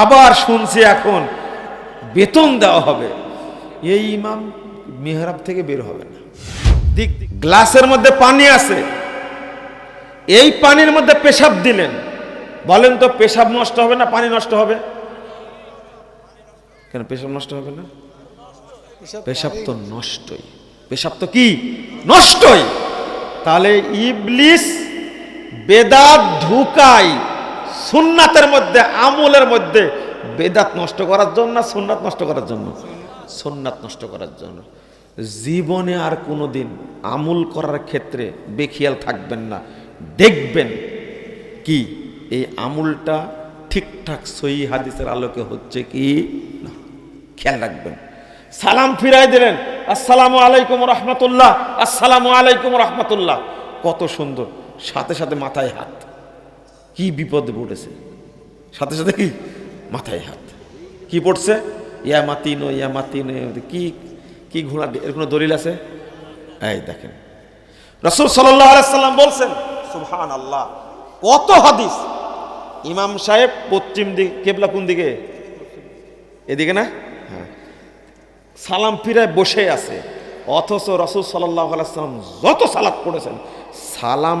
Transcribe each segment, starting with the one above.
আবার শুনছি এখন বেতন দেওয়া হবে। এই ইমাম মেহরাব থেকে বের হবে না। দিক গ্লাসের মধ্যে পানি আছে। এই পানির মধ্যে পেশাব দিলেন। বলেন তো পেশাব নষ্ট হবে না পানি নষ্ট হবে? কেন পেশাব নষ্ট হবে না? পেশাব তো নষ্টই। পেশাব তো কি? নষ্টই। তাহলে ইবলিস বেদাত ঢুকাই সুন্নাতের মধ্যে, আমলের মধ্যে বেদাত নষ্ট করার জন্য না সুন্নাত নষ্ট করার জন্য? সুন্নাত নষ্ট করার জন্য। জীবনে আর কোনো দিন আমল করার ক্ষেত্রে বেখিয়াল থাকবেন না। দেখবেন কি, এই আমুলটা ঠিকঠাক সই হাদিসের আলোকে হচ্ছে কি? না, খেয়াল রাখবেন। সালাম ফিরাই দিলেন, আসসালামু আলাইকুম রহমতুল্লাহ, আসসালামু আলাইকুম রহমতুল্লাহ। কত সুন্দর, সাথে সাথে মাথায় হাত। কি বিপদে পড়েছে? সাথে সাথে কি? মাথায় হাত। কি পড়ছে? ইয়া মাতি নো ইয়া মাতিনো, কি কি ঘোড়া, এর কোনো দলিল আছে? এই দেখেন। রসুল সাল্লাম বলছেন সুহান আল্লাহ কত হাদিস। ইমাম সাহেব পশ্চিম দিকে, কেবলা কোন দিকে? এদিকে না? হ্যাঁ। সালাম ফিরে বসে আছে। অথচ রসুল সাল্লাহ সাল্লাম যত সালাত পড়েছেন, সালাম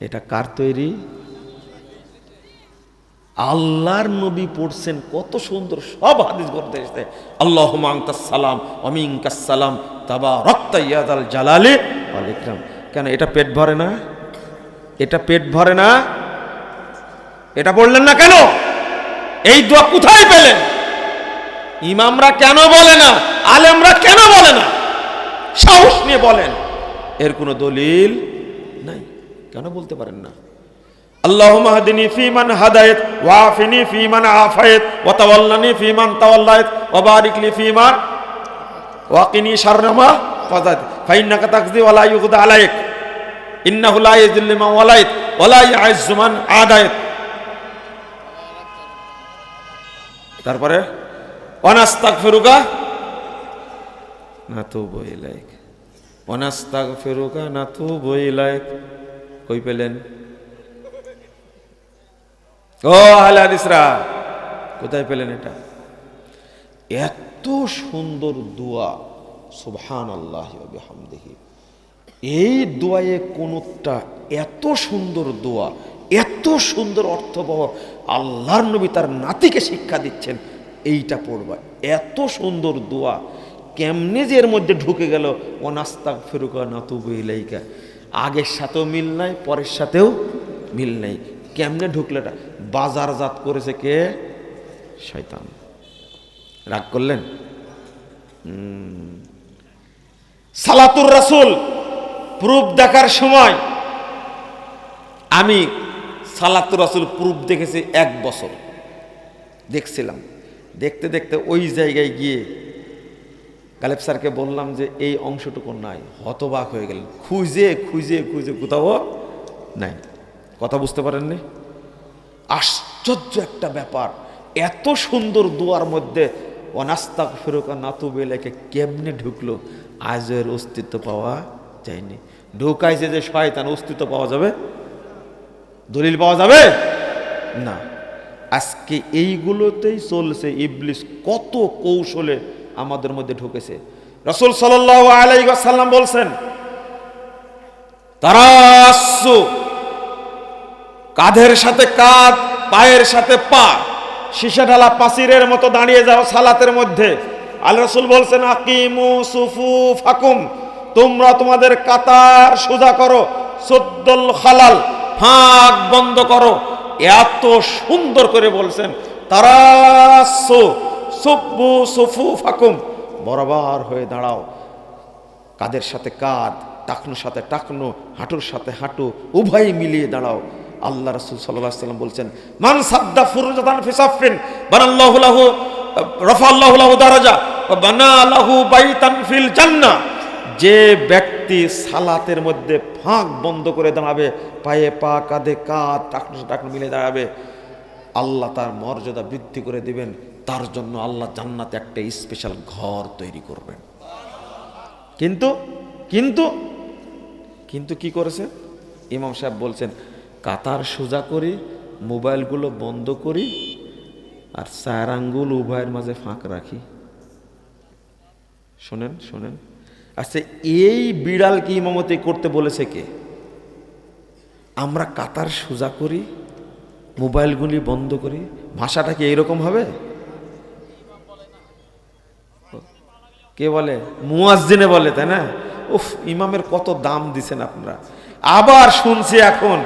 এটা কার তৈরি? আল্লাহর নবী পড়ছেন কত সুন্দর সব হাদিস করতে এসেছে। আল্লাহ সালাম অমিঙ্কাস সালাম তাবা রক্ত ইয়াদাল জালালি ওয়াল ইকরাম। কেন এটা পেট ভরে না? এটা পেট ভরে না? এটা বললেন না কেন? এই দোয়া কোথায় পেলেন? ইমামরা কেন বলে না? আলেমরা কেন বলে না? সাহস নিয়ে বলেন। এর কোনো দলিল? কেন বলতে পারেন না اللهم اهدني فيمن هديت وعافني فيمن عافيت وتولني فيمن توليت وبارك لي فيما وقني شر ما قضيت فإنك تقضي ولا يقضى عليك إنه لا يذل من وليت ولا يعز من عاديت তারপরে অনাস্তাগফিরুকা নাতুবু ইলাইক অনাস্তাগফিরুকা নাতুবু ইলাইক কই পেলেন? ও আহলে কোথায় পেলেন এটা? এত সুন্দর দোয়া সুবহান আল্লাহ বিহামদিহি। এই দোয়ায়ে কোনটা এত সুন্দর দোয়া, এত সুন্দর অর্থ পাওয়া আল্লাহর নবী তার নাতিকে শিক্ষা দিচ্ছেন, এইটা পড়বা। এত সুন্দর দোয়া, কেমনে যে এর মধ্যে ঢুকে গেল অনাস্তাক ফেরুকা নাতুবু ইলাইকা। আগের সাথেও মিল নাই, পরের সাথেও মিল নাই। কেমনে ঢুকলো এটা? বাজারজাত করেছে কে? শয়তান। রাগ করলেন? সালাতুর রাসুল, প্রুফ দেখার সময়। আমি সালাতুর রাসুল প্রুফ দেখেছি এক বছর। দেখছিলাম। দেখতে দেখতে ওই জায়গায় গিয়ে গালেব স্যারকে বললাম যে, এই অংশটুকু নাই। হতবাক হয়ে গেলেন। খুঁজে খুঁজে খুঁজে, কোথাও নাই। কথা বুঝতে পারেননি? আশ্চর্য একটা ব্যাপার। এত সুন্দর দুয়ার মধ্যে অনাস্তাক ফেরুকা নাতুবেলাকে কেমনে ঢুকলো আজের অস্তিত্ব পাওয়া যায়নি। ঢুকাইছে যে শয়তান, অস্তিত্ব পাওয়া যাবে? দলিল পাওয়া যাবে? না। আজকে এইগুলোতেই চলছে ইবলিস কত কৌশলে আমাদের মধ্যে ঢুকেছে। রসুল সাল্লাহ আলাইসাল্লাম বলছেন তারাসু কাঁধের সাথে কাঁধ, পায়ের সাথে পা, সীসা ঢালা পাসিরের মতো দাঁড়িয়ে যাও সালাতের মধ্যে। আল রসুল বলছেন, আকিমু সুফু ফাকুম তোমরা তোমাদের কাতার সোজা করো, সদ্দল খালাল, ফাঁক বন্ধ করো। এত সুন্দর করে বলছেন তারাসু সুব্বু সুফু ফাকুম বরাবর হয়ে দাঁড়াও। কাদের সাথে কাঁধ টাকনুর সাথে টাকনু, হাঁটুর সাথে হাঁটু, উভয় মিলিয়ে দাঁড়াও। আল্লাহ রসুল সাল্লাহ সাল্লাম বলছেন, মান সাদ্দা ফুরজাতান ফিসাফিন বানাল্লাহু লাহু রফাল্লাহু লাহু দারাজা, ওয়া বানালাহু বাইতান ফিল জান্নাহ। যে ব্যক্তি সালাতের মধ্যে ফাঁক বন্ধ করে দাঁড়াবে, পায়ে পা কাঁধে কাঁধ টাকনো টাকনো মিলে দাঁড়াবে আল্লাহ তার মর্যাদা বৃদ্ধি করে দিবেন, তার জন্য আল্লাহ জান্নাতে একটা স্পেশাল ঘর তৈরি করবেন। কিন্তু কিন্তু কিন্তু কি করেছে? ইমাম সাহেব বলছেন, কাতার সোজা করি, মোবাইলগুলো বন্ধ করি, আর চার আঙ্গুল উভয়ের মাঝে ফাঁক রাখি। শোনেন শোনেন। আচ্ছা এই বিড়াল কি ইমামতি করতে বলেছে কে? আমরা কাতার সোজা করি মোবাইলগুলি বন্ধ করি, ভাষাটা কি এইরকম হবে? কে বলে? মুয়াজ্জিনে বলে, তাই না? উফ, ইমামের কত দাম দিছেন আপনারা। আবার শুনছি এখন,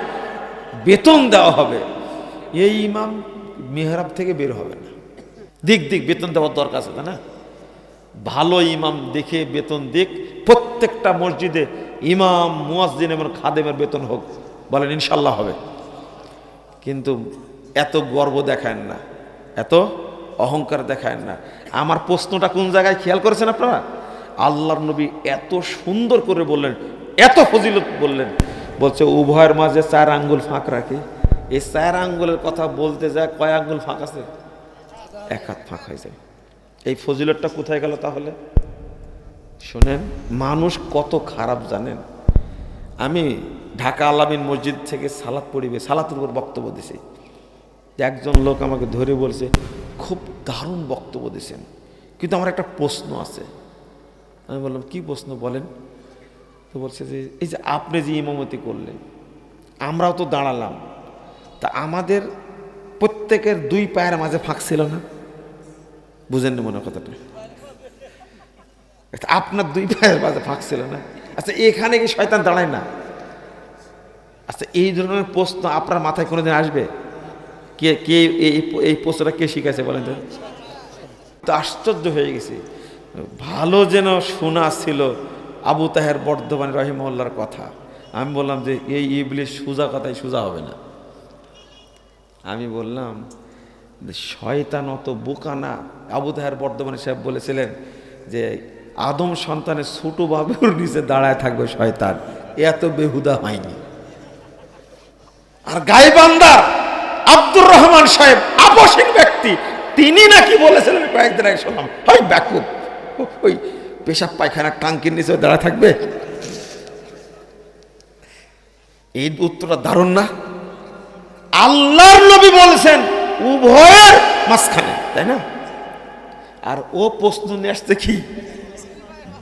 বেতন দেওয়া হবে। এই ইমাম মেহরাব থেকে বের হবে না। দিক দিক, বেতন দেওয়ার দরকার আছে, তাই না? ভালো ইমাম দেখে বেতন দিক, প্রত্যেকটা মসজিদে ইমাম, মুয়াজ্জিন এবং খাদেমের বেতন হোক, বলেন ইনশাল্লাহ হবে। কিন্তু এত গর্ব দেখায় না, এত অহংকার দেখায় না। আমার প্রশ্নটা কোন জায়গায় খেয়াল করেছেন আপনারা? আল্লাহর নবী এত সুন্দর করে বললেন, এত ফজিলত বললেন। বলছে, উভয়ের মাঝে চার আঙ্গুল ফাঁক রাখি। এই চার আঙ্গুলের কথা বলতে যায়, কয় আঙ্গুল ফাঁক আছে? এক হাত ফাঁক হয়ে যায়। এই ফজিলতটা কোথায় গেল তাহলে? শোনেন, মানুষ কত খারাপ জানেন। আমি ঢাকা আলামিন মসজিদ থেকে সালাত পড়িবে, সালাতের উপর বক্তব্য দিছি। একজন লোক আমাকে ধরে বলছে, খুব দারুণ বক্তব্য দিয়েছেন কিন্তু আমার একটা প্রশ্ন আছে। আমি বললাম, কি প্রশ্ন বলেন? তো বলছে যে, এই যে আপনি যে ইমামতি করলেন, আমরাও তো দাঁড়ালাম। তা আমাদের প্রত্যেকের দুই পায়ের মাঝে ফাঁক ছিল না? বুঝেন না মনে কথাটা? আপনার দুই পায়ের মাঝে ফাঁক ছিল না? আচ্ছা এখানে কি শয়তান দাঁড়ায় না? আচ্ছা এই ধরনের প্রশ্ন আপনার মাথায় কোনোদিন আসবে? কে কে এই এই প্রশ্নটা কে শিখাইছে বলেন তো? আশ্চর্য হয়ে গেছি। ভালো যেন শোনা ছিল আবু তাহের বর্ধমান রহিমহল্লার কথা। আমি বললাম যে, এই ইবলিশ সোজা কথাই সোজা হবে না। আমি বললাম শয়তান অত বোকা না। আবু তাহের বর্ধমানে সাহেব বলেছিলেন যে, আদম সন্তানের ছোট বাবুর নিচে দাঁড়ায় থাকবে শয়তান। এত বেহুদা হয়নি। আর গাইবান্দার আব্দুর রহমান সাহেব আবশ্যিক ব্যক্তি, তিনি নাকি বলেছিলেন কয়েকদিন আগে শুনলাম হয় ব্যাকুব, ওই পেশাব পায়খানা টাঙ্কির নিচে দাঁড়া থাকবে। এই উত্তরটা দারুণ না? আল্লাহর নবী বলেছেন, উভয়ের মাঝখানে, তাই না? আর ও প্রশ্ন নিয়ে আসছে কি?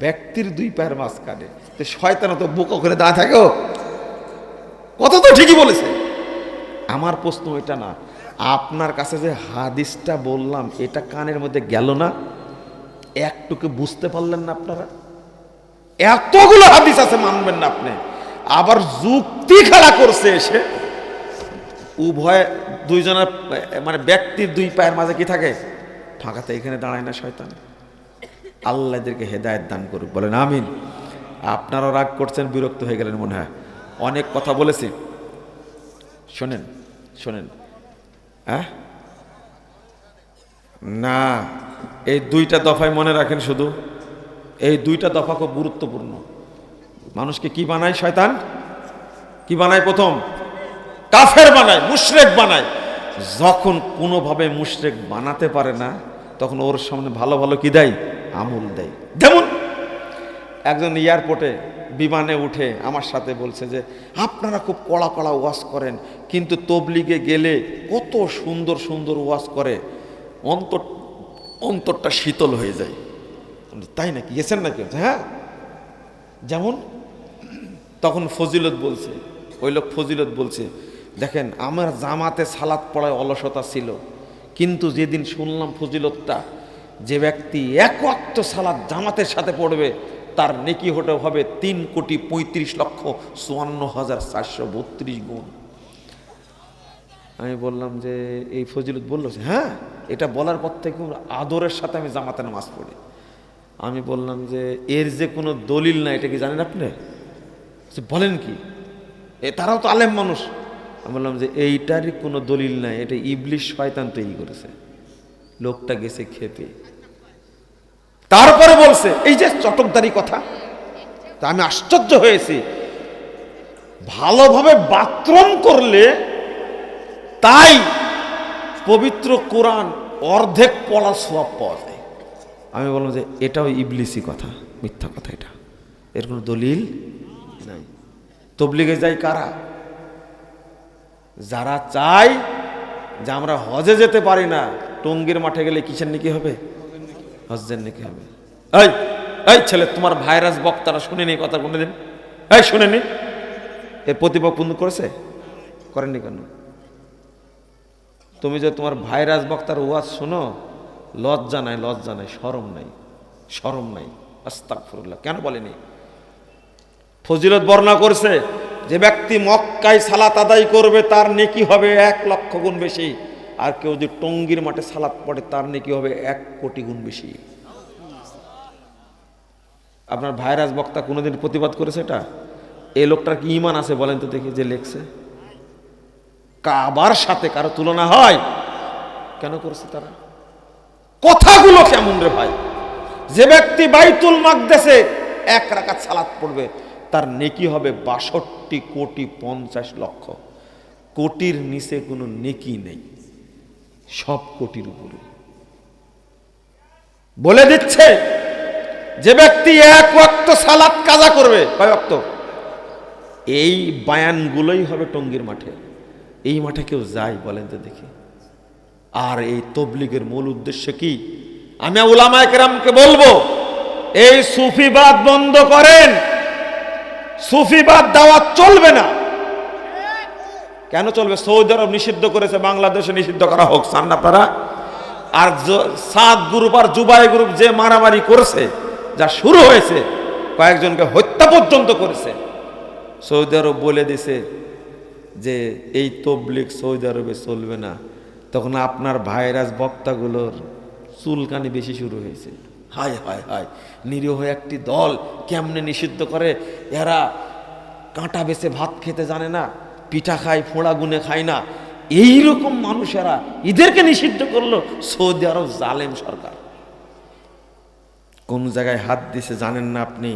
ব্যক্তির দুই পায়ের মাঝখানে। শয়তান তো বোকা করে দাঁড়া থাকে। কথা তো ঠিকই বলেছে। আমার প্রশ্ন এটা না, আপনার কাছে যে হাদিসটা বললাম, এটা কানের মধ্যে গেল না? একটুকে বুঝতে পারলেন না আপনারা? এতগুলো হাদিস আছে, মানবেন না আপনি। আবার যুক্তি খেলা করছে এসে। উভয় দুইজনের মানে ব্যক্তির দুই পায়ের মাঝে কি থাকে? ফাঁকাতে এখানে দাঁড়ায় না শয়তান। আল্লাহ এদেরকে হেদায়ত দান করুক, বলেন আমিন। আপনারাও রাগ করছেন, বিরক্ত হয়ে গেলেন মনে হয়। অনেক কথা বলেছি। শোনেন শোনেন। হ্যাঁ? না, এই দুইটা দফায় মনে রাখেন শুধু। এই দুইটা দফা খুব গুরুত্বপূর্ণ। মানুষকে কি বানায় শয়তান? কি বানায় প্রথম? কাফের বানায়, মুশরেক বানায়। যখন কোনোভাবে মুশরেক বানাতে পারে না, তখন ওর সামনে ভালো ভালো কি দেয়? আমল দেয়। যেমন একজন এয়ারপোর্টে বিমানে উঠে আমার সাথে বলছে যে, আপনারা খুব কড়া কড়া ওয়াশ করেন, কিন্তু তবলিগে গেলে কত সুন্দর সুন্দর ওয়াশ করে, অন্তর, অন্তরটা শীতল হয়ে যায়। তাই নাকি? গেছেন নাকি? হ্যাঁ। যেমন তখন ফজিলত বলছে, ওই লোক ফজিলত বলছে, দেখেন, আমার জামাতে সালাত পড়ায় অলসতা ছিল, কিন্তু যেদিন শুনলাম ফজিলতটা, যে ব্যক্তি এক সালাত জামাতের সাথে পড়বে তার নেকি হতে হবে তিন কোটি পঁয়ত্রিশ লক্ষ চুয়ান্ন হাজার চারশো বত্রিশ গুণ। আমি বললাম যে, এই ফজিলত বলল হ্যাঁ এটা বলার পর থেকে আদরের সাথে আমি জামাতে নামাজ পড়ি। আমি বললাম যে, এর যে কোনো দলিল না, এটা কি জানেন আপনি? বলেন কি? এ তারাও তো আলেম মানুষ। আমি বললাম যে, এইটারই কোনো দলিল নাই, এটা ইবলিশ শয়তান তৈরি করেছে। লোকটা গেছে খেতে। তারপরে বলছে, এই যে চটকদারি কথা, তা আমি আশ্চর্য হয়েছি। ভালোভাবে বাথরুম করলে তাই পবিত্র কোরআন অর্ধেক পড়া সোয়াব পাওয়া যায়। আমি বললাম যে, এটাও ইবলিসি কথা, মিথ্যা কথা এটা। এর কোনো দলিল নাই। তবলিগে যাই কারা? যারা চায় যে আমরা হজে যেতে পারি না, টঙ্গির মাঠে গেলে কিসের নাকি হবে? হজের নাকি হবে। এই এই ছেলে, তোমার ভাইরাস বক্তারা শুনেনি কথা কোনোদিন এই শুনেনি এর প্রতিভা পূর্ণ করেছে? করেননি কেন? তুমি যে তোমার ভাইরাস বক্তার ওয়াজ শোনো, লজ্জা নাই লজ্জা নাই সরম নাই সরম নাই। আস্তাকফিরুল্লাহ কেন বলেনি? ফজিলত বর্ণনা করছে, যে ব্যক্তি মক্কায় সালাত আদায় করবে, তার নেকি হবে এক লক্ষ গুণ বেশি। আর কেউ যদি টঙ্গির মাঠে সালাত পড়ে, তার নেকি হবে এক কোটি গুণ বেশি। আপনার ভাইরাস বক্তা কোনোদিন প্রতিবাদ করেছে এটা? এই লোকটার কি ইমান আছে বলেন তো দেখি যে লেখছে। কাবার সাথে কারও তুলনা হয়? কেন করছে তারা? কথাগুলো কেমন রে ভাই? যে ব্যক্তি বাইতুল মাকদেশে এক রাকাত সালাত পড়বে, তার নেকি হবে বাষট্টি কোটি পঞ্চাশ লক্ষ। কোটির নিচে কোনো নেকি নেই। সব কোটির উপরে। বলে দিচ্ছে, যে ব্যক্তি এক ওয়াক্ত সালাত কাজা করবে, কয় এই বায়ানগুলোই হবে টঙ্গির মাঠে। এই মাঠে কেউ যায় বলেন তো দেখি। আর এই তবলিগের মূল উদ্দেশ্য কি? আমি উলামায়ে কেরামকে বলব, এই সুফিবাদ বন্ধ করেন। সুফিবাদ দেওয়া চলবে না। কেন চলবে? সৌদি আরব নিষিদ্ধ করেছে, বাংলাদেশে নিষিদ্ধ করা হোক, চান না আপনারা? আর সাত গ্রুপ আর জুবাই গ্রুপ যে মারামারি করেছে, যা শুরু হয়েছে, কয়েকজনকে হত্যা পর্যন্ত করেছে। সৌদি আরব বলে দিছে যে, এই তবলিক সৌদি আরবে চলবে না। তখন আপনার ভাইরাস বক্তাগুলোর চুলকানি বেশি শুরু হয়েছে। হায় হায় হায়, নিরীহ একটি দল কেমনে নিষিদ্ধ করে? এরা কাঁটা বেছে ভাত খেতে জানে না। পিঠা খায়, ফোঁড়া গুনে খায় না। এই রকম মানুষেরা এদেরকে নিষিদ্ধ করল সৌদি আরব জালেম সরকার। কোন জায়গায় হাত দিছে জানেন না আপনি?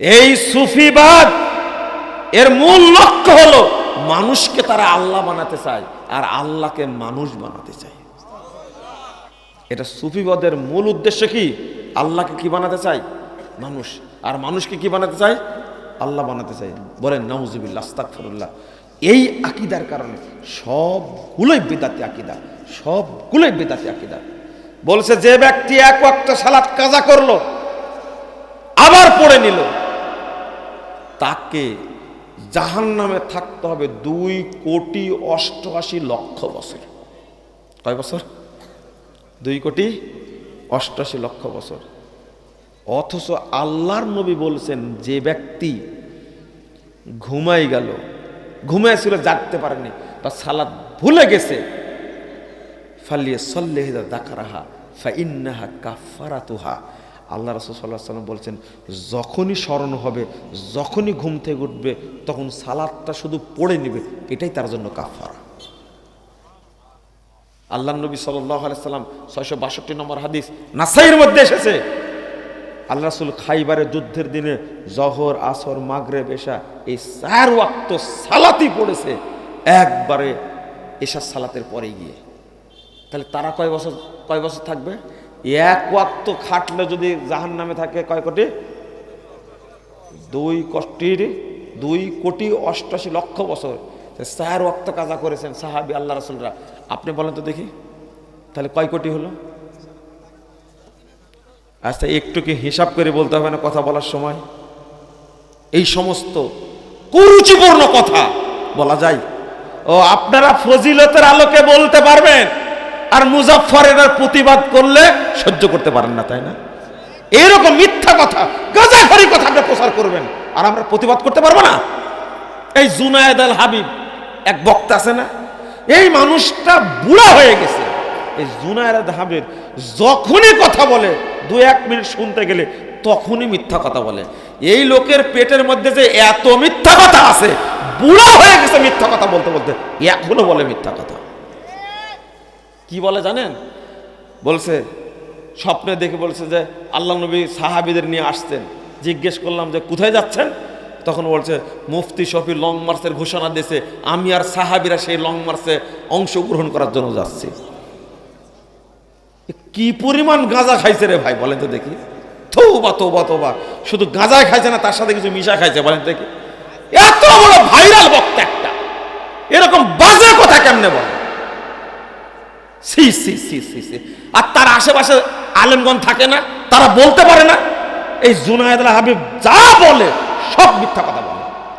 এই সুফিবাদ, এর মূল লক্ষ্য হলো মানুষকে তারা আল্লাহ বানাতে চায় আর আল্লাহকে মানুষ বানাতে চায়। এটা সুফিবাদের মূল উদ্দেশ্য কি? আল্লাহকে কি বানাতে চায়? মানুষ। আর মানুষকে কি বানাতে চায়? আল্লাহ বানাতে চায় বলেন নওজুবিল্লা আস্তাকফরুল্লাহ এই আকিদার কারণে সবগুলোই বেদাতি আকিদা, সবগুলোই বেদাতি আকিদা। বলছে, যে ব্যক্তি এক একটা সালাত কাজা করল, আবার পড়ে নিল, তাকে জাহান নামে থাকতে হবে দুই কোটি অষ্টআশি লক্ষ বছর। কয় বছর? দুই কোটি অষ্টআশি লক্ষ বছর। অথচ আল্লাহর নবী বলছেন, যে ব্যক্তি ঘুমাই গেল ঘুমাইছিল জাগতে পারেনি বা সালাদ ভুলে গেছে ফালিয়ে সল্লেহিদা দাকারাহা, ফাইন্নাহা কাফারাতুহা আল্লাহ রসুল সাল্লাহ সাল্লাম বলছেন, যখনই স্মরণ হবে, যখনই ঘুম থেকে উঠবে, তখন সালাদটা শুধু পড়ে নেবে, এটাই তার জন্য কাফারা আল্লাহ নবী সাল্লাহ সাল্লাম ছয়শো বাষট্টি নম্বর হাদিস নাসাইয়ের মধ্যে এসেছে। আল্লাহ রসুল খাইবারের যুদ্ধের দিনে জহর, আসর মাগরে বেশা এই চার ওয়াক্ত সালাতি পড়েছে। একবারে এশা সালাতের পরে গিয়ে। তাহলে তারা কয় বছর কয় বছর থাকবে? এক ওয়াক্ত খাটলে যদি জাহান নামে থাকে কয় কোটি? দুই কোটির, দুই কোটি অষ্টাশি লক্ষ বছর। চার ওয়াক্ত কাজা করেছেন সাহাবি আল্লাহ রসুলরা। আপনি বলেন তো দেখি। তাহলে কয় কোটি হলো? আচ্ছা একটু কি হিসাব করে বলতে হবে না কথা বলার সময়? এই সমস্ত কুরুচিপূর্ণ কথা বলা যায়। ও, আপনারা ফজিলতের আলোকে বলতে পারবেন, আর মুজাফফরের প্রতিবাদ করলে সহ্য করতে পারেন না, তাই না? এরকম মিথ্যা কথা গাজাখারি কথা আপনি প্রচার করবেন, আর আমরা প্রতিবাদ করতে পারব না। এই জুনায়েদ আল হাবিব, এক বক্তা আছে না? এই মানুষটা বুড়া হয়ে গেছে। এই জুনায়েদ হাবিব যখনই কথা বলে, দু এক মিনিট শুনতে গেলে তখনই মিথ্যা কথা বলে। এই লোকের পেটের মধ্যে যে এত মিথ্যা কথা আছে, বুড়া হয়ে গেছে মিথ্যা কথা বলতে বলতে এখনও বলে মিথ্যা কথা। কি বলে জানেন? বলছে, স্বপ্নে দেখে বলছে যে, আল্লাহ নবী সাহাবিদের নিয়ে আসতেন জিজ্ঞেস করলাম যে, কোথায় যাচ্ছেন? তখন বলছে, মুফতি শফি লং মার্চের ঘোষণা দিয়েছে, আমি আর সাহাবিরা সেই লং মার্চে অংশগ্রহণ করার জন্য যাচ্ছি। কি পরিমাণ গাঁজা খাইছে রে ভাই, বলেন তো দেখি। তৌবা তৌবা তৌবা শুধু গাঁজা খাইছে না, তার সাথে কিছু মিশা খাইছে, বলেন দেখি। এত বড় ভাইরাল বক্তা একটা। এরকম বাজে কথা কেমনে বলে? সি সি সি সি সি। আর তার আশেপাশে আলেমগঞ্জ থাকে না, তারা বলতে পারে না, এই জুনায়দ হাবিব যা বলে সব মিথ্যা কথা।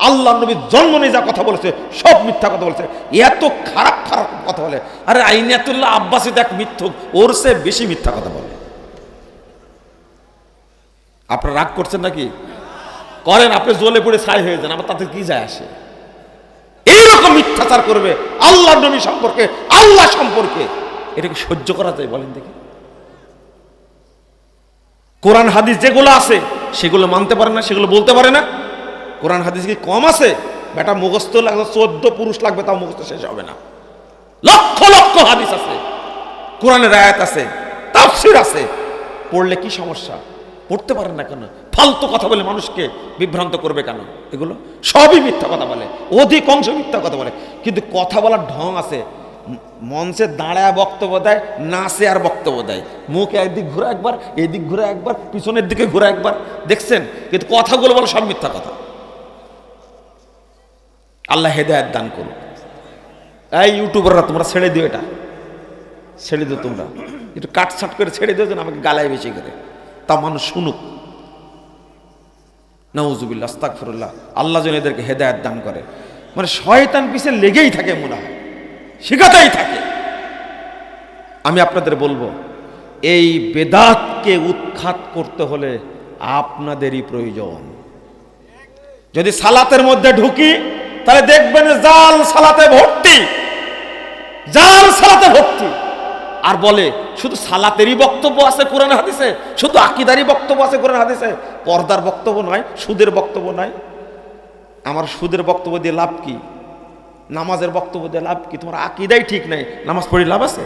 আল্লাহ নবীর জন্ম নিয়ে যা কথা বলেছে, সব মিথ্যা কথা বলেছে। এত খারাপ খারাপ কথা বলে। আরে আইনাতুল্লাহ আব্বাসী দেখ মিথ্যুক, ওর সে বেশি মিথ্যা কথা বলে। আপনারা রাগ করছেন নাকি? করেন, আপনি জ্বলে পড়ে ছাই হয়ে যান, আবার তাতে কি যায় আসে? এইরকম মিথ্যাচার করবে আল্লাহ নবী সম্পর্কে, আল্লাহ সম্পর্কে। এটাকে সহ্য করা যায় বলেন দেখি। কোরআন, হাদিস যেগুলো আছে, সেগুলো মানতে পারে না, সেগুলো বলতে পারে না। কোরআন হাদিস কি কম আছে? বেটা মুখস্থ লাগবে, চোদ্দ পুরুষ লাগবে, তাও মুখস্থ শেষ হবে না। লক্ষ লক্ষ হাদিস আছে, কোরআনের আয়াত আছে, তাফসির আছে। পড়লে কি সমস্যা? পড়তে পারেন না কেন? ফালতু কথা বলে মানুষকে বিভ্রান্ত করবে কেন? এগুলো সবই মিথ্যা কথা বলে অধিকাংশ মিথ্যা কথা বলে। কিন্তু কথা বলার ঢং আছে। মঞ্চে দাঁড়ায় বক্তব্য দেয়, নাচে আর বক্তব্য দেয়। মুখ একদিক ঘুরে একবার, এদিক ঘুরে একবার, পিছনের দিকে ঘুরে একবার। দেখছেন? কিন্তু কথাগুলো বলে সব মিথ্যা কথা। আল্লাহ হেদায়ত দান করুক। এই ইউটিউবাররা, তোমরা ছেড়ে দিও এটা। ছেড়ে দিও তোমরা। একটু কাটছাট করে ছেড়ে দিও যেন আমাকে গালায় বেশি করে। তা মানুষ শুনুক। নওজুবিল্লা আস্তাকফিরুল্লাহ আল্লাহ যেন এদেরকে হেদায়ত দান করে। মানে শয়তান পিছে লেগেই থাকে মনে হয়। শেখাতেই থাকে। আমি আপনাদের বলব, এই বেদাতকে উৎখাত করতে হলে আপনাদেরই প্রয়োজন। যদি সালাতের মধ্যে ঢুকি তাহলে দেখবেন জাল সালাতে ভর্তি। জাল সালাতে ভর্তি। আর বলে, শুধু সালাতেরই বক্তব্য আছে কোরআন হাদিসে? শুধু আকিদারই বক্তব্য আছে কোরআন হাদিসে? পর্দার বক্তব্য নয়, সুদের বক্তব্য নয়। আমার সুদের বক্তব্য দিয়ে লাভ কি? নামাজের বক্তব্য দিয়ে লাভ কি? তোমার আকিদাই ঠিক নাই। নামাজ পড়ে লাভ আছে?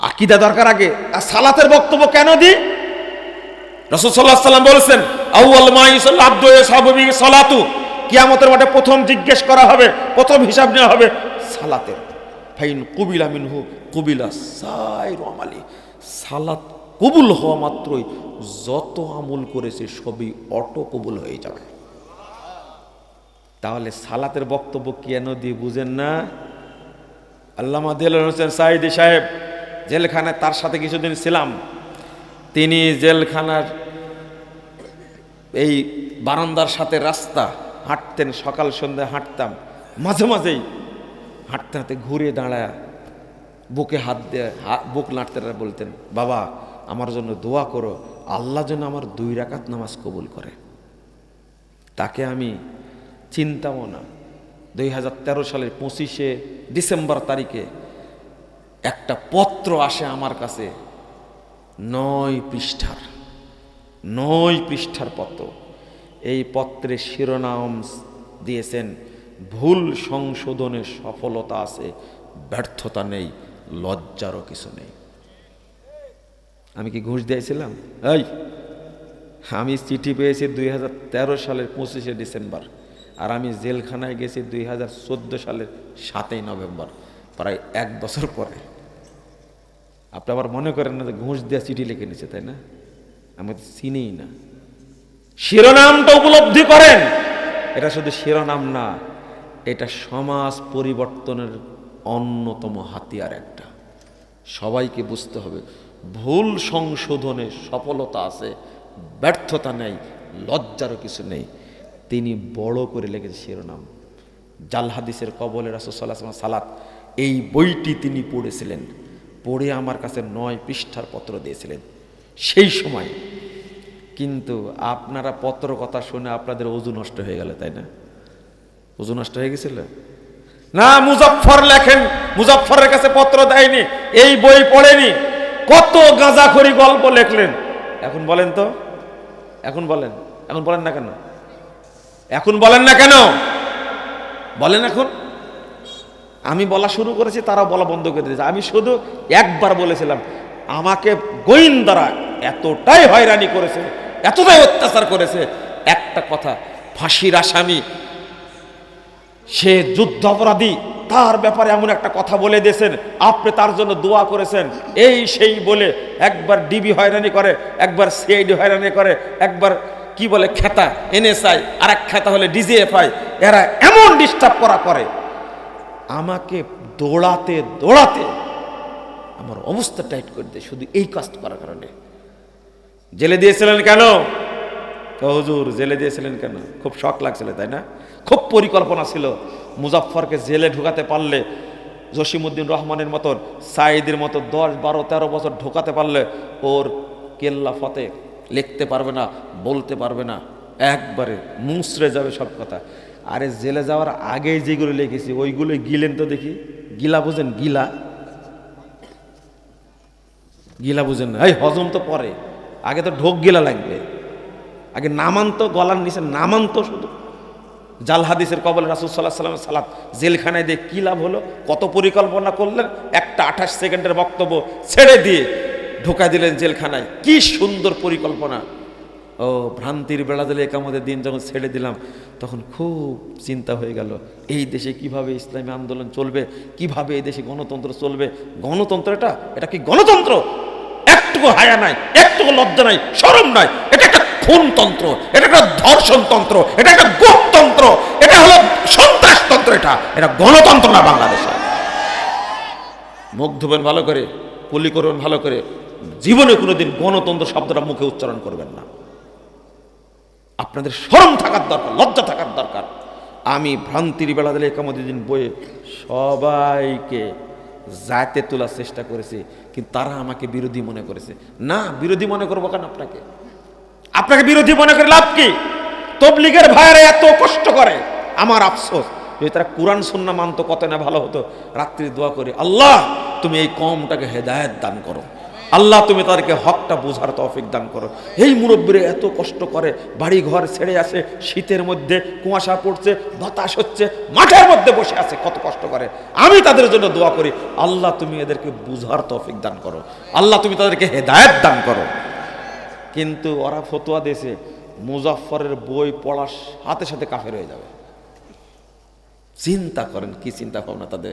আকিদা দরকার আগে। আর সালাতের বক্তব্য কেন দিই? রসুল সাল্লাহ সাল্লাম বলেছেন আউ্ল মাইসুল আব্দু সাববি সালাতু। কিয়ামতের মাঠে প্রথম জিজ্ঞেস করা হবে, প্রথম হিসাব নেওয়া হবে সালাতের। ফাইন কুবিলা মিনহু কুবিলা সাই রমালি সালাত কবুল হওয়া মাত্রই যত আমল করেছে সবই অটো কবুল হয়ে যাবে। তাহলে সালাতের বক্তব্য কেন দিয়ে বুঝেন না? আল্লামা দিল হোসেন সাইদি সাহেব জেলখানায় তার সাথে কিছুদিন ছিলাম। তিনি জেলখানার এই বারান্দার সাথে রাস্তা, হাঁটতেন, সকাল সন্ধ্যা হাঁটতাম, মাঝে মাঝেই হাঁটতে হাঁটতে ঘুরে দাঁড়ায় বুকে হাত দিয়ে বুক নাড়তে বলতেন, বাবা, আমার জন্য দোয়া করো, আল্লাহ যেন আমার দুই রাকাত নামাজ কবুল করে। তাকে আমি চিন্তাও না। দুই হাজার তেরো সালের পঁচিশে ডিসেম্বর তারিখে একটা পত্র আসে আমার কাছে, নয় পৃষ্ঠার। নয় পৃষ্ঠার পত্র। এই পত্রে শিরোনাম দিয়েছেন, ভুল সংশোধনের সফলতা আছে, ব্যর্থতা নেই, লজ্জারও কিছু নেই। আমি কি ঘুষ দিয়েছিলাম? এই, আমি চিঠি পেয়েছি দুই হাজার তেরো সালের পঁচিশে ডিসেম্বর, আর আমি জেলখানায় গেছি দুই হাজার চোদ্দ সালের সাতই নভেম্বর, প্রায় এক বছর পরে। আপনি আবার মনে করেন না যে ঘুষ দেওয়া চিঠি লিখে নিছে তাই না? আমি তো চিনিই না। শিরোনামটা উপলব্ধি করেন? এটা শুধু শিরোনাম না, এটা সমাজ পরিবর্তনের অন্যতম হাতিয়ার একটা। সবাইকে বুঝতে হবে, ভুল সংশোধনে সফলতা আছে, ব্যর্থতা নেই, লজ্জারও কিছু নেই। তিনি বড় করে লেগেছে শিরোনাম। জাল হাদিসের কবলে রাসুসাল্লাহ সালাত, এই বইটি তিনি পড়েছিলেন। পড়ে আমার কাছে নয় পৃষ্ঠার পত্র দিয়েছিলেন। সেই সময়। কিন্তু আপনারা পত্র কথা শুনে আপনাদের অজু নষ্ট হয়ে গেল, তাই না? অজু নষ্ট হয়ে গেছিল? না মুজফর লেখেন মুজফরের কাছে পত্র দেয়নি, এই বই পড়েনি। কত গাঁজা গাঁজাখড়ি গল্প লেখলেন। এখন বলেন তো, এখন বলেন এখন বলেন না কেন? এখন বলেন না কেন? বলেন এখন। আমি বলা শুরু করেছি তারা বলা বন্ধ করে দিয়েছে। আমি শুধু একবার বলেছিলাম আমাকে গোয়েন্দারা এতটাই হয়রানি করেছে, এতটাই অত্যাচার করেছে। একটা কথা, ফাঁসির আসামি, সে যুদ্ধ অপরাধী, তার ব্যাপারে এমন একটা কথা বলে দিয়েছেন, আপনি তার জন্য দোয়া করেছেন। এই সেই বলে একবার ডিবি হয়রানি করে, একবার সিআইডি হয়রানি করে, একবার কি বলে খেতা, এনএসআই আর এক খেতা হলে ডিজিএফআই, এরা এমন ডিস্টার্ব করা করে। আমাকে দৌড়াতে দৌড়াতে আমার অবস্থা টাইট করে দেয়, শুধু এই কাজটা করার কারণে। জেলে দিয়েছিলেন কেন? হুজুর, জেলে দিয়েছিলেন কেন? খুব শখ লাগছিল, তাই না? খুব পরিকল্পনা ছিল। মুজাফফরকে জেলে ঢুকাতে পারলে জসিমুদ্দিন রহমানের মতন সাইদের মতো দশ, বারো, তেরো বছর ঢোকাতে পারলে ওর কেল্লা ফতে লিখতে পারবে না, বলতে পারবে না। একবারে মুসড়ে যাবে সব কথা। আরে জেলে যাওয়ার আগেই যেগুলো লিখেছি ওইগুলো গিলেন তো দেখি। গিলা বুঝেন, গিলা? গিলা বুঝেন না। এই হজম তো পরে। আগে তো ঢোক গিলা লাগবে। আগে নামান্ত, গলার নিচে নামান্ত শুধু। জাল হাদিসের কবল রাসুল সাল্লাহ সাল্লামের সালাত। জেলখানায় দিয়ে কী লাভ হলো? কত পরিকল্পনা করলেন? একটা আঠাশ সেকেন্ডের বক্তব্য ছেড়ে দিয়ে ঢোকা দিলেন জেলখানায়। কি সুন্দর পরিকল্পনা। ও, ভ্রান্তির বেড়া দিলে একামতের দিন যখন ছেড়ে দিলাম, তখন খুব চিন্তা হয়ে গেল। এই দেশে কীভাবে ইসলামী আন্দোলন চলবে? কীভাবে এই দেশে গণতন্ত্র চলবে? গণতন্ত্র এটা? এটা কি গণতন্ত্র? একটুকু হায়া নাই, একটুকু লজ্জা নাই, সরম নাই। এটা একটা খুনতন্ত্র, এটা একটা ধর্ষণতন্ত্র, এটা একটা গোপতন্ত্র, এটা হলো সন্ত্রাসতন্ত্র এটা। এটা গণতন্ত্র না বাংলাদেশে। মুখ ধুবেন ভালো করে, কুলি করবেন ভালো করে। জীবনে কোনোদিন গণতন্ত্র শব্দটা মুখে উচ্চারণ করবেন না। আপনাদের শরম থাকার দরকার, লজ্জা থাকার দরকার। আমি ভ্রান্তির বেলা দিলে একামদিন বইয়ে সবাইকে জাতে তোলার চেষ্টা করেছি, কিন্তু তারা আমাকে বিরোধী মনে করেছে। না, বিরোধী মনে করব কেন আপনাকে? আপনাকে বিরোধী মনে করে লাভ কি? তবলিগের ভাইয়েরা এত কষ্ট করে। আমার আফসোস, যদি তারা কোরআন সুন্না মানত কত না ভালো হতো। রাত্রি দোয়া করে, আল্লাহ, তুমি এই কমটাকে হেদায়ত দান করো। আল্লাহ তুমি তাদেরকে হকটা বোঝার তৌফিক দান করো। এই মুরব্বীরা এত কষ্ট করে বাড়ি ঘর ছেড়ে আসে, শীতের মধ্যে কুয়াশা পড়ছে, বাতাস হচ্ছে, মাঠের মধ্যে বসে আছে, কত কষ্ট করে। আমি তাদের জন্য দোয়া করি, আল্লাহ তুমি এদেরকে বুঝার তৌফিক দান করো। আল্লাহ তুমি তাদেরকে হেদায়েত দান করো। কিন্তু ওরা ফতোয়া দিয়েছে, মুজাফফরের বই পড়ার সাথে সাথে কাফের হয়ে যাবে। চিন্তা করেন, কি চিন্তা ভাবনা তাদের?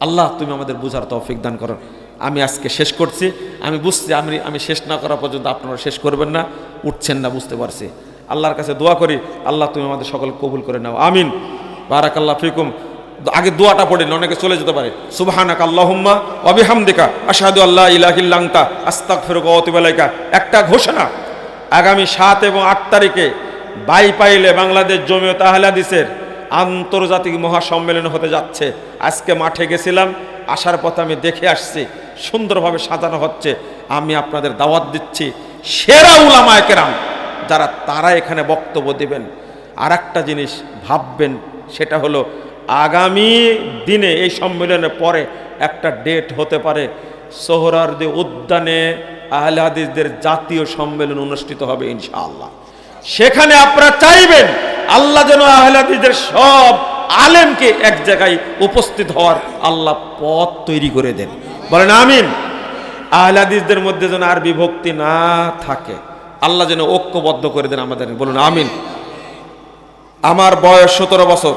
আল্লাহ তুমি আমাদের বুঝার তৌফিক দান করো। আমি আজকে শেষ করছি। আমি বুঝছি, আমি আমি শেষ না করা পর্যন্ত আপনারা শেষ করবেন না, উঠছেন না, বুঝতে পারছি। আল্লাহর কাছে দোয়া করি, আল্লাহ তুমি আমাদের সকল কবুল করে নাও। আমিন। বারাকাল্লাহ ফিকুম। আগে দোয়াটা পড়েন অনেকে চলে যেতে পারে। সুবহানাক আল্লাহুম্মা অবিহামদিকা আশহাদু আল্লাহ ইলাহিল্লাংতা আস্তাক আতুবু ইলাইকা। একটা ঘোষণা, আগামী সাত এবং আট তারিখে বাই পাইলে বাংলাদেশ জমিও তাহলাদিসের আন্তর্জাতিক মহাসম্মেলন হতে যাচ্ছে। আজকে মাঠে গেছিলাম, আসার পথে আমি দেখে আসছি সুন্দরভাবে সাজানো হচ্ছে। আমি আপনাদের দাওয়াত দিচ্ছি সেরা উলামায় কেরাম, যারা তারা এখানে বক্তব্য দেবেন। আর একটা জিনিস ভাববেন, সেটা হলো আগামী দিনে এই সম্মেলনের পরে একটা ডেট হতে পারে সোহরার্দি উদ্যানে আহলে হাদিসদের জাতীয় সম্মেলন অনুষ্ঠিত হবে ইনশাআল্লাহ। সেখানে আপনারা চাইবেন আল্লাহ যেন আহলাদিদের সব আলেমকে এক জায়গায় উপস্থিত হওয়ার আল্লাহ পথ তৈরি করে দেন। বলেন, আমিন। আহলাদিসদের মধ্যে যেন আর বিভক্তি না থাকে, আল্লাহ যেন ঐক্যবদ্ধ করে দেন আমাদের। বলুন, আমিন। আমার বয়স সতেরো বছর।